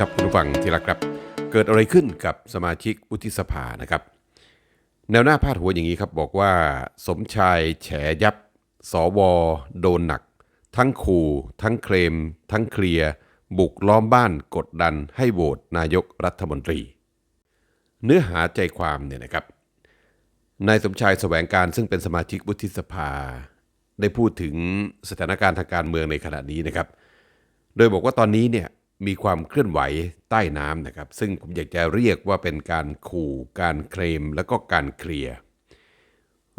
ครับคุณผู้ฟังที่รักครับ เกิดอะไรขึ้นกับสมาชิกวุฒิสภานะครับ แนวหน้าพาดหัวอย่างนี้ครับบอกว่าสมชายแฉยับ สว โดนหนัก ทั้งขู่ทั้งเคลม ทั้งเคลียร์บุกล้อมบ้านกดดันให้โหวตนายกรัฐมนตรี เนื้อหาใจความเนี่ยนะครับนายสมชายแสวงการซึ่งเป็นสมาชิกวุฒิสภา ได้พูดถึงสถานการณ์ทางการเมืองในขณะนี้นะครับ โดยบอกว่าตอนนี้เนี่ย มีความเคลื่อนไหวใต้น้ำนะครับ ซึ่งผมอยากจะเรียกว่าเป็นการขู่ การเคลม แล้วก็การเคลียร์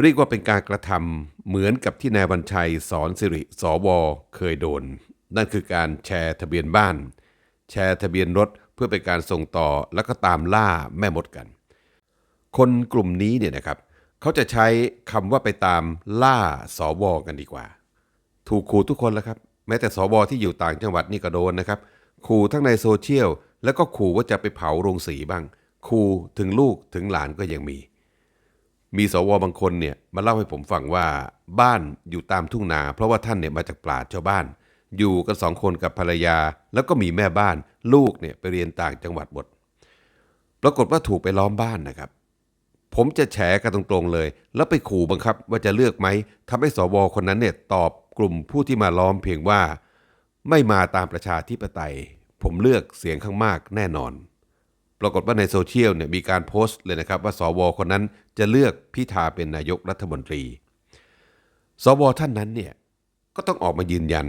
เรียกว่าเป็นการกระทำเหมือนกับที่นายบัญชัยสอนสิริสวเคยโดน นั่นคือการแชร์ทะเบียนบ้าน แชร์ทะเบียนรถเพื่อเป็นการส่งต่อแล้วก็ตามล่าแม่มดกัน คนกลุ่มนี้เนี่ยนะครับเขาจะใช้คำว่าไปตามล่าสวกันดีกว่า ถูกขู่ทุกคนแล้วครับ แม้แต่สวที่อยู่ต่างจังหวัดนี่ก็โดนนะครับ ขู่ทั้งในโซเชียลแล้วก็ขู่ว่าจะไปเผาโรงสีบ้างขู่ถึงลูกถึงหลานก็ยังมี มีสวบางคนเนี่ยมาเล่าให้ผมฟังว่าบ้านอยู่ตามทุ่งนา เพราะว่าท่านเนี่ยมาจากปราชชาวบ้าน อยู่กันสองคนกับภรรยา แล้วก็มีแม่บ้าน ลูกเนี่ยไปเรียนต่างจังหวัดหมดปรากฏว่าถูกไปล้อมบ้านนะครับ ผมจะแฉกันตรงๆเลย แล้วไปขู่บังคับว่าจะเลือกไหมทำให้สวคนนั้นเนี่ยตอบกลุ่มผู้ที่มาล้อมเพียงว่า ไม่มาตามประชาธิปไตย ผมเลือกเสียงข้างมากแน่นอน ปรากฏว่าในโซเชียลเนี่ยมีการโพสต์เลยนะครับว่าสวคนนั้นจะเลือกพิธาเป็นนายกรัฐมนตรี สวท่านนั้นเนี่ยก็ต้องออกมายืนยัน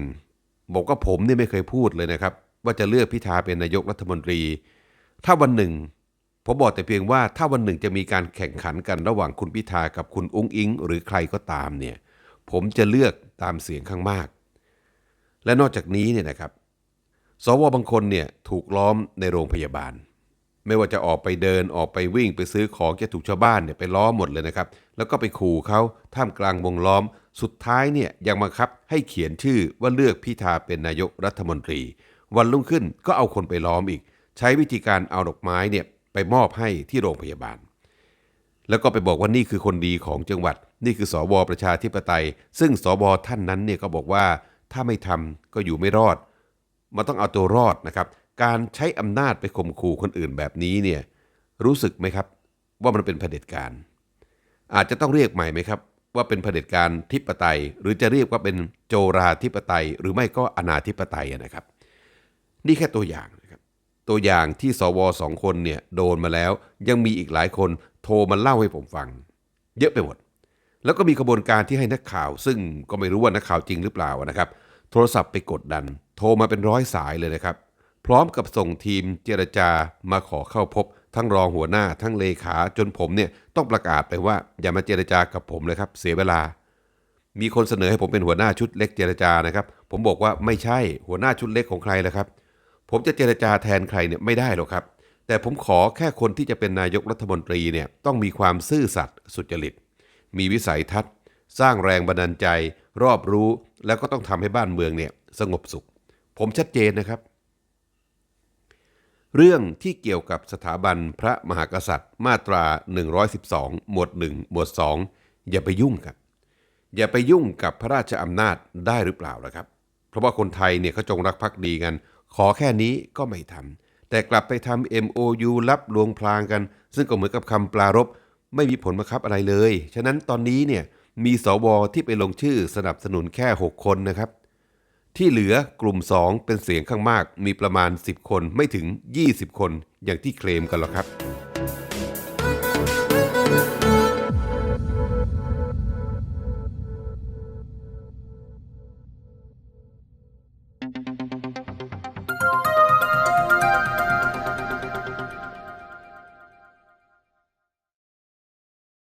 บอกว่าผมเนี่ยไม่เคยพูดเลยนะครับ ว่าจะเลือกพิธาเป็นนายกรัฐมนตรี ถ้าวันหนึ่งผมบอกแต่เพียงว่าถ้าวันหนึ่งจะมีการแข่งขันกันระหว่างคุณพิธากับคุณอุ้งอิง หรือใครก็ตามเนี่ยผมจะเลือกตามเสียงข้างมาก และนอกจากนี้เนี่ยนะครับ สวบางคนเนี่ยถูกล้อมในโรงพยาบาล ไม่ว่าจะออกไปเดินออกไปวิ่งไปซื้อของจะถูกชาวบ้านเนี่ยไปล้อมหมดเลยนะครับ แล้วก็ไปขู่เขาท่ามกลางวงล้อม สุดท้ายเนี่ยยังบังคับให้เขียนชื่อว่าเลือกพิธาเป็นนายกรัฐมนตรี วันรุ่งขึ้นก็เอาคนไปล้อมอีก ใช้วิธีการเอาดอกไม้เนี่ยไปมอบให้ที่โรงพยาบาล แล้วก็ไปบอกว่านี่คือคนดีของจังหวัด นี่คือสวประชาธิปไตย ซึ่งสวท่านนั้นเนี่ยก็บอกว่า ถ้าไม่ทำก็อยู่ไม่รอด มันต้องเอาตัวรอดนะครับ การใช้อำนาจไปข่มขู่คนอื่นแบบนี้เนี่ยรู้สึกไหมครับ ว่ามันเป็นเผด็จการ อาจจะต้องเรียกใหม่ไหมครับ ว่าเป็นเผด็จการทิปไตย หรือจะเรียกว่าเป็นโจราธิปไตย หรือไม่ก็อนาธิปไตยนะครับ นี่แค่ตัวอย่างนะครับ ตัวอย่างที่สวสองคนเนี่ยโดนมาแล้ว ยังมีอีกหลายคนโทรมาเล่าให้ผมฟัง เยอะไปหมด แล้วก็มีกระบวนการที่ให้นักข่าว ซึ่งก็ไม่รู้ว่านักข่าวจริงหรือเปล่านะครับ โทรศัพท์ไปกดดัน โทรมาเป็นร้อยสายเลยนะครับ พร้อมกับส่งทีมเจรจามาขอเข้าพบ ทั้งรองหัวหน้า ทั้งเลขาจนผมเนี่ยต้องประกาศไปว่าอย่ามาเจรจากับผมเลยครับ เสียเวลา มีคนเสนอให้ผมเป็นหัวหน้าชุดเล็กเจรจานะครับ ผมบอกว่าไม่ใช่หัวหน้าชุดเล็กของใครแล้วครับ ผมจะเจรจาแทนใครเนี่ยไม่ได้หรอกครับ แต่ผมขอแค่คนที่จะเป็นนายกรัฐมนตรีเนี่ยต้องมีความซื่อสัตย์สุจริต มีวิสัยทัศน์ สร้างแรงบันดาลใจ รอบรู้แล้วก็ต้องทำให้บ้านเมืองเนี่ยสงบสุข ผมชัดเจนนะครับ เรื่องที่เกี่ยวกับสถาบันพระมหากษัตริย์ มาตรา 112 หมวด 1 หมวด 2 อย่าไปยุ่งครับ อย่าไปยุ่งกับพระราชอำนาจได้หรือเปล่าล่ะครับ เพราะว่าคนไทยเนี่ยเขาจงรักภักดีกัน ขอแค่นี้ก็ไม่ทำแต่กลับไปทำ MOU รับลวงพลางกัน ซึ่งก็เหมือนกับคำปลารบ ไม่มีผลบังคับอะไรเลย ฉะนั้นตอนนี้เนี่ยมีสวที่ไปลงชื่อสนับสนุนแค่ 6 คนนะครับ ที่เหลือกลุ่ม 2 เป็นเสียงข้างมาก มีประมาณ 10 คนไม่ถึง 20 คนอย่างที่เคลมกันหรอกครับ